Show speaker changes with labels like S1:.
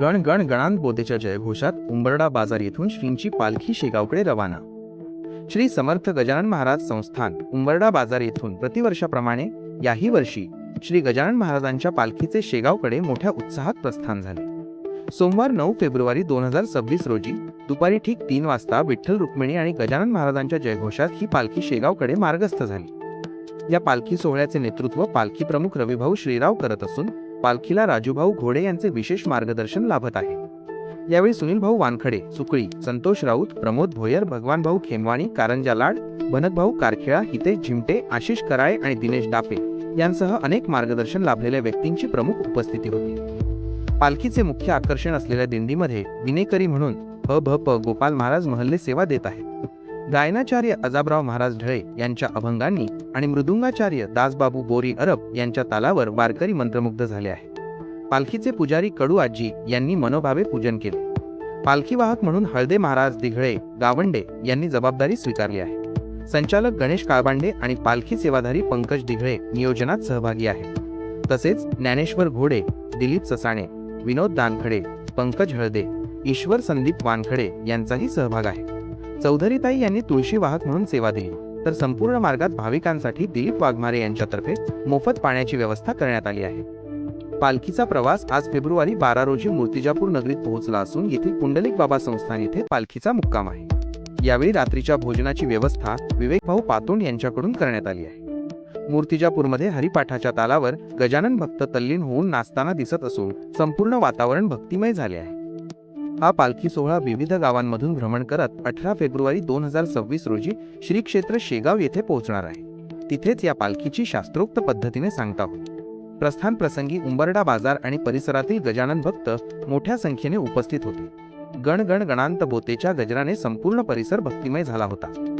S1: गण गण गणांबोधेच्या जयघोषात उंबरडा बाजार येथून श्रींची पालखी शेगावकडे रवाना. श्री समर्थ गजानन महाराज संस्थान उंबरडा बाजार येथून प्रतिवर्षाप्रमाणे याही वर्षी श्री गजानन महाराजांच्या पालखीचे शेगावकडे मोठ्या उत्साहात प्रस्थान झाले. सोमवार नऊ फेब्रुवारी दोन हजार सव्वीस रोजी दुपारी ठीक तीन वाजता विठ्ठल रुक्मिणी आणि गजानन महाराजांच्या जयघोषात ही पालखी शेगावकडे मार्गस्थ झाली. या पालखी सोहळ्याचे नेतृत्व पालखी प्रमुख रविभाऊ श्रीराव करत असून पालखीला राजूभाऊ घोडे यांचे विशेष मार्गदर्शन लाभत आहे. यावेळी सुनील भाऊ वानखडे सुकळी संतोष राऊत प्रमोद भोयर भगवान भाऊ खेमवाणी कारंजा लाड भनत भाऊ कारखेळा हितेश झिमटे आशिष कराळे आणि दिनेश डापे यांसह अनेक मार्गदर्शन लाभलेल्या व्यक्तींची प्रमुख उपस्थिती होती. पालखीचे मुख्य आकर्षण असलेल्या दिंडीमध्ये विनेकरी म्हणून ह भ प गोपाल महाराज महल्ले सेवा देत आहेत. गायनाचार्य अजाबराव महाराज ढळे यांच्या अभंगांनी आणि मृदुंगाचार्य दासबाबू बोरी अरब यांच्या तालावर वारकरी मंत्रमुग्ध झाले आहे. पालखीचे पुजारी कडू आजी यांनी मनोभावे पूजन केले. पालखी वाहक म्हणून हळदे महाराज दिघळे गावंडे यांनी जबाबदारी स्वीकारली आहे. संचालक गणेश काळबांडे आणि पालखी सेवाधारी पंकज दिघळे नियोजनात सहभागी आहेत तसेच ज्ञानेश्वर घोडे दिलीप ससाणे विनोद दानखडे पंकज हळदे ईश्वर संदीप वानखडे यांचाही सहभाग आहे. चौधरीताई यांनी तुळशी वाहक म्हणून सेवा दिली. तर संपूर्ण मार्गात भाविकांसाठी दिलीप वाघमारे यांच्यातर्फे मोफत पाण्याची व्यवस्था करण्यात आली आहे. पालखीचा प्रवास आज फेब्रुवारी बारा रोजी मूर्तिजापूर नगरीत पोहोचला असून येथील पुंडलिक बाबा संस्थान येथे पालखीचा मुक्काम आहे. यावेळी रात्रीच्या भोजनाची व्यवस्था विवेक भाऊ पातोंड यांच्याकडून करण्यात आली आहे. मूर्तिजापूरमध्ये हरिपाठाच्या तालावर गजानन भक्त तल्लीन होऊन नाचताना दिसत असून संपूर्ण वातावरण भक्तिमय झाले आहे. हा पालखी सोहळा विविध गावांमधून भ्रमण करत अठरा फेब्रुवारी दोन हजार सव्वीस रोजी श्री क्षेत्र शेगाव येथे पोहोचणार आहे. तिथेच या पालखीची शास्त्रोक्त पद्धतीने सांगता होत प्रस्थान प्रसंगी उंबरडा बाजार आणि परिसरातील गजानन भक्त मोठ्या संख्येने उपस्थित होते. गण गण गणांत बोतेच्या गजराने संपूर्ण परिसर भक्तिमय झाला होता.